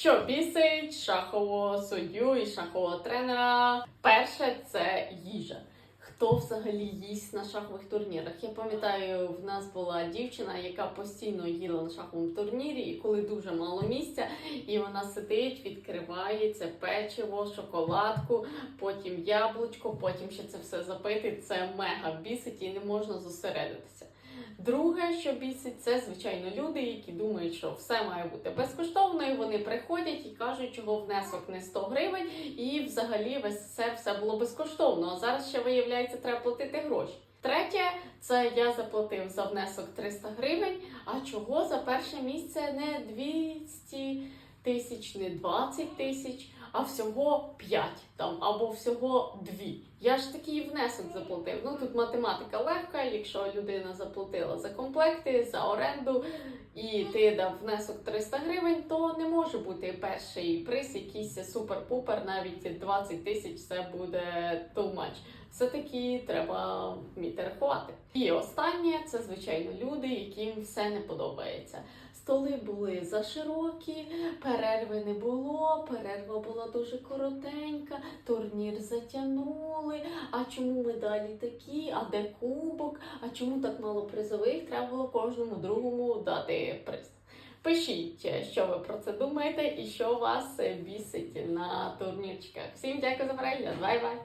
Що бісить шахового суддю і шахового тренера? Перше це їжа. Хто взагалі їсть на шахових турнірах? Я пам'ятаю, в нас була дівчина, яка постійно їла на шаховому турнірі, і коли дуже мало місця, і вона сидить, відкриває це печиво, шоколадку, потім яблучко, потім ще це все запити. Це мега бісить і не можна зосередитися. Друге, що бісить, це звичайно люди, які думають, що все має бути безкоштовно, і вони приходять і кажуть, чого внесок не 100 гривень, і взагалі весь все, все було безкоштовно. А зараз ще виявляється, треба платити гроші. Третє, це я заплатив за внесок 300 гривень. А чого за перше місце не 200 тисяч, не 20 тисяч, а всього 5 там або всього 2. Я ж такий внесок заплатив. Ну тут математика легка. Якщо людина заплатила за комплекти, за оренду і ти дав внесок 300 гривень, то не може бути перший приз, якийсь супер-пупер, навіть 20 тисяч це буде too much. Все-таки треба вміти рахувати. І останнє це звичайно люди, яким все не подобається. Столи були заширокі, перерви не було, перерва була дуже коротенька, турнір затягнули. А чому медалі такі? А де кубок? А чому так мало призових? Треба було кожному другому дати приз. Пишіть, що ви про це думаєте і що вас бісить на турнірчиках. Всім дякую за перегляд. Бай-бай!